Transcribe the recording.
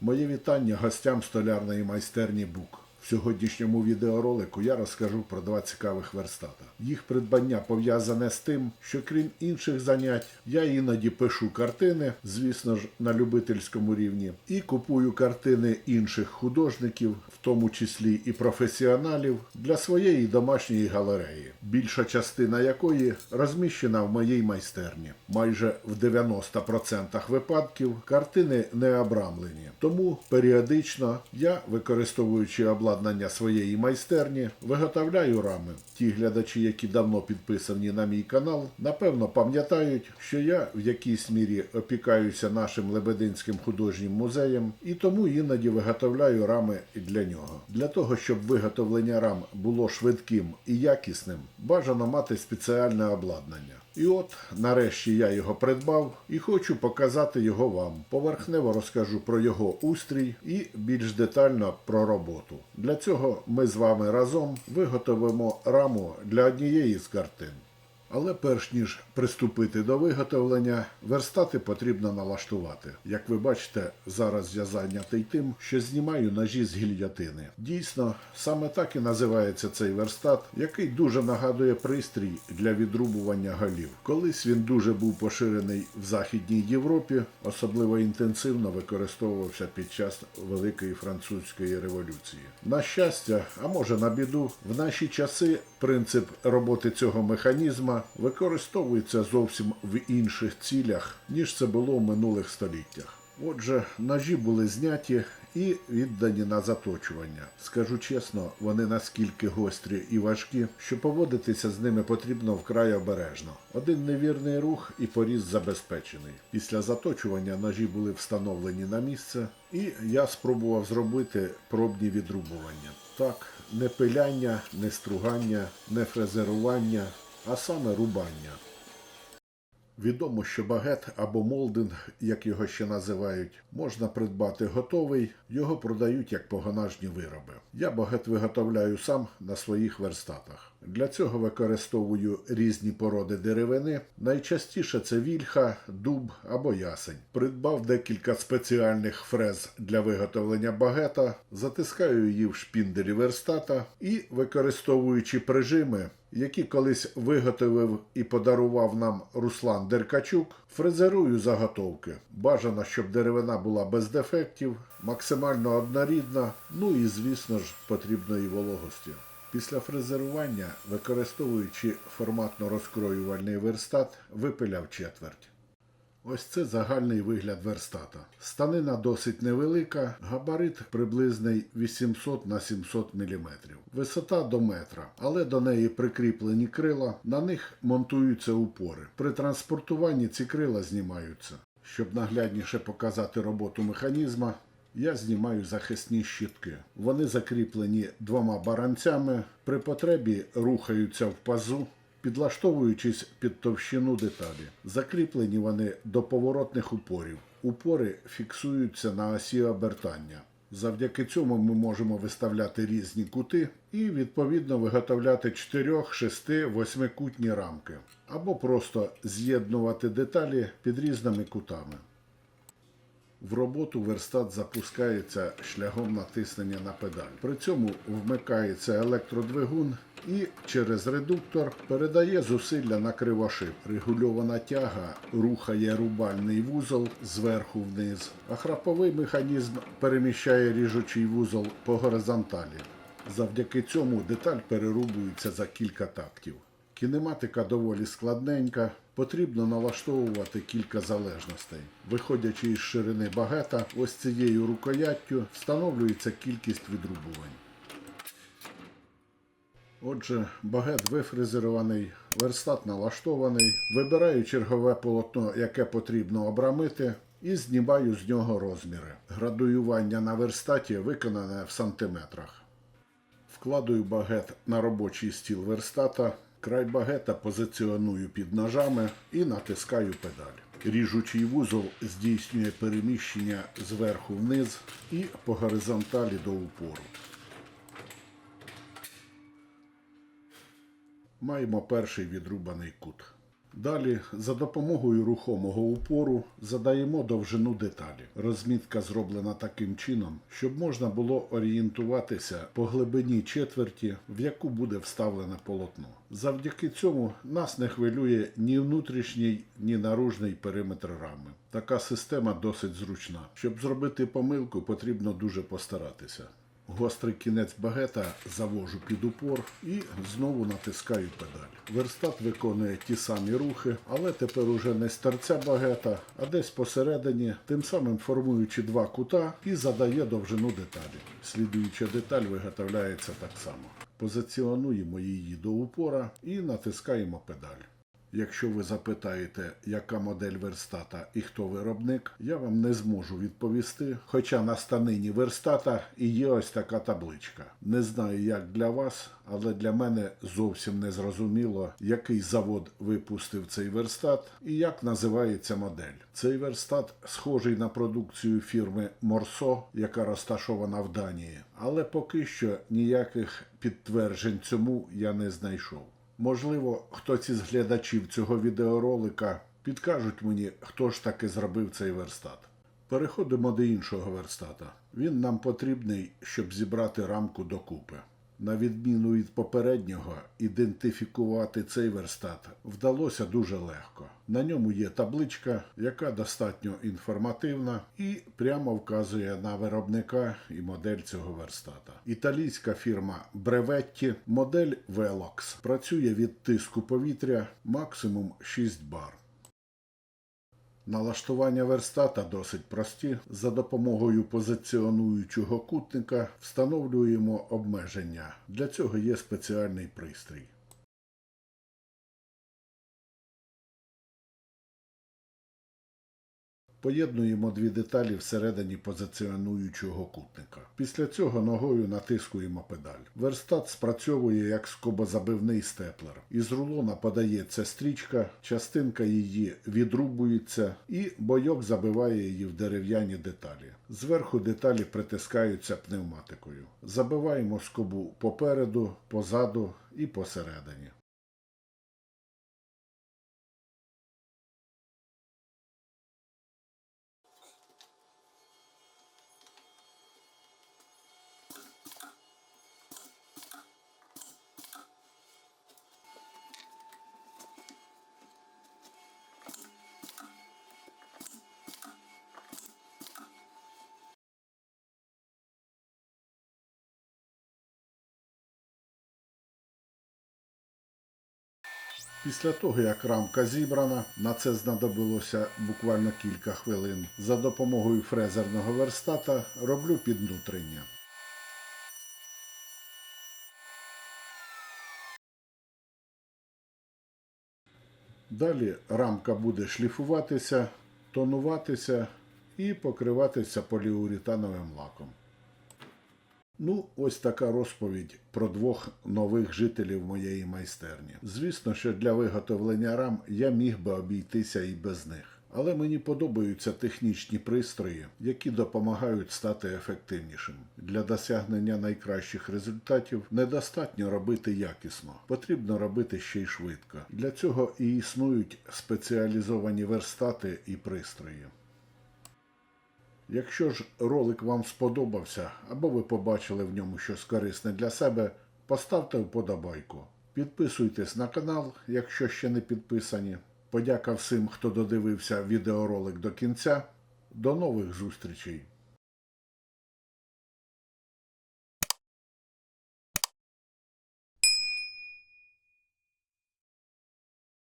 Моє вітання гостям столярної майстерні Бук. В сьогоднішньому відеоролику я розкажу про два цікавих верстата. Їх придбання пов'язане з тим, що крім інших занять, я іноді пишу картини, звісно ж, на любительському рівні, і купую картини інших художників, в тому числі і професіоналів, для своєї домашньої галереї, більша частина якої розміщена в моїй майстерні. Майже в 90% випадків картини не обрамлені. Тому періодично я, використовуючи обладнання своєї майстерні, виготовляю рами. Ті глядачі, які давно підписані на мій канал, напевно пам'ятають, що я в якійсь мірі опікаюся нашим Лебединським художнім музеєм і тому іноді виготовляю рами для нього. Для того, щоб виготовлення рам було швидким і якісним, бажано мати спеціальне обладнання. І от нарешті я його придбав і хочу показати його вам. Поверхнево розкажу про його устрій і більш детально про роботу. Для цього ми з вами разом виготовимо раму для однієї з картин. Але перш ніж приступити до виготовлення, верстати потрібно налаштувати. Як ви бачите, зараз я зайнятий тим, що знімаю ножі з гільйотини. Дійсно, саме так і називається цей верстат, який дуже нагадує пристрій для відрубування голів. Колись він дуже був поширений в Західній Європі, особливо інтенсивно використовувався під час Великої французької революції. На щастя, а може на біду, в наші часи принцип роботи цього механізма використовується зовсім в інших цілях, ніж це було в минулих століттях. Отже, ножі були зняті і віддані на заточування. Скажу чесно, вони наскільки гострі і важкі, що поводитися з ними потрібно вкрай обережно. Один невірний рух і поріз забезпечений. Після заточування ножі були встановлені на місце, і я спробував зробити пробні відрубування. Так, не пиляння, не стругання, не фрезерування, а саме рубання. Відомо, що багет або молдинг, як його ще називають, можна придбати готовий, його продають як погонажні вироби. Я багет виготовляю сам на своїх верстатах. Для цього використовую різні породи деревини. Найчастіше це вільха, дуб або ясень. Придбав декілька спеціальних фрез для виготовлення багета, затискаю її в шпінделі верстата і, використовуючи прижими, які колись виготовив і подарував нам Руслан Деркачук, фрезерую заготовки. Бажано, щоб деревина була без дефектів, максимально однорідна, ну і, звісно ж, потрібної вологості. Після фрезерування, використовуючи форматно розкроювальний верстат, випиляв четверть. Ось це загальний вигляд верстата. Станина досить невелика, габарит приблизний 800 на 700 мм. Висота до метра, але до неї прикріплені крила, на них монтуються упори. При транспортуванні ці крила знімаються. Щоб наглядніше показати роботу механізма, я знімаю захисні щітки. Вони закріплені двома баранцями, при потребі рухаються в пазу, підлаштовуючись під товщину деталі. Закріплені вони до поворотних упорів. Упори фіксуються на осі обертання. Завдяки цьому ми можемо виставляти різні кути і відповідно виготовляти 4, 6, 8 кутні рамки або просто з'єднувати деталі під різними кутами. В роботу верстат запускається шляхом натиснення на педаль. При цьому вмикається електродвигун і через редуктор передає зусилля на кривошип. Регульована тяга рухає рубальний вузол зверху вниз, а храповий механізм переміщає ріжучий вузол по горизонталі. Завдяки цьому деталь перерубується за кілька тактів. Кінематика доволі складненька, потрібно налаштовувати кілька залежностей. Виходячи із ширини багета, ось цією рукояттю встановлюється кількість відрубувань. Отже, багет вифрезерований, верстат налаштований, вибираю чергове полотно, яке потрібно обрамити, і знімаю з нього розміри. Градуювання на верстаті виконане в сантиметрах. Вкладую багет на робочий стіл верстата, край багета позиціоную під ножами і натискаю педаль. Ріжучий вузол здійснює переміщення зверху вниз і по горизонталі до упору. Маємо перший відрубаний кут. Далі за допомогою рухомого упору задаємо довжину деталі. Розмітка зроблена таким чином, щоб можна було орієнтуватися по глибині четверті, в яку буде вставлене полотно. Завдяки цьому нас не хвилює ні внутрішній, ні наружний периметр рами. Така система досить зручна. Щоб зробити помилку, потрібно дуже постаратися. Гострий кінець багета завожу під упор і знову натискаю педаль. Верстат виконує ті самі рухи, але тепер уже не з торця багета, а десь посередині, тим самим формуючи два кута і задає довжину деталі. Слідуюча деталь виготовляється так само. Позиціонуємо її до упора і натискаємо педаль. Якщо ви запитаєте, яка модель верстата і хто виробник, я вам не зможу відповісти. Хоча на станині верстата і є ось така табличка. Не знаю, як для вас, але для мене зовсім не зрозуміло, який завод випустив цей верстат і як називається модель. Цей верстат схожий на продукцію фірми Морсо, яка розташована в Данії, але поки що ніяких підтверджень цьому я не знайшов. Можливо, хтось із глядачів цього відеоролика підкажуть мені, хто ж таки зробив цей верстат. Переходимо до іншого верстата. Він нам потрібний, щоб зібрати рамку докупи. На відміну від попереднього, ідентифікувати цей верстат вдалося дуже легко. На ньому є табличка, яка достатньо інформативна і прямо вказує на виробника і модель цього верстата. Італійська фірма Brevetti, модель Velox, працює від тиску повітря максимум 6 бар. Налаштування верстата досить прості. За допомогою позиціонуючого кутника встановлюємо обмеження. Для цього є спеціальний пристрій. Поєднуємо дві деталі всередині позиціонуючого кутника. Після цього ногою натискуємо педаль. Верстат спрацьовує як скобозабивний степлер. Із рулона подається стрічка, частинка її відрубується і бойок забиває її в дерев'яні деталі. Зверху деталі притискаються пневматикою. Забиваємо скобу попереду, позаду і посередині. Після того, як рамка зібрана, на це знадобилося буквально кілька хвилин. За допомогою фрезерного верстата роблю піднутрення. Далі рамка буде шліфуватися, тонуватися і покриватися поліуретановим лаком. Ну, ось така розповідь про двох нових жителів моєї майстерні. Звісно, що для виготовлення рам я міг би обійтися і без них. Але мені подобаються технічні пристрої, які допомагають стати ефективнішим. Для досягнення найкращих результатів недостатньо робити якісно, потрібно робити ще й швидко. Для цього і існують спеціалізовані верстати і пристрої. Якщо ж ролик вам сподобався або ви побачили в ньому щось корисне для себе, поставте вподобайку. Підписуйтесь на канал, якщо ще не підписані. Подяка всім, хто додивився відеоролик до кінця. До нових зустрічей!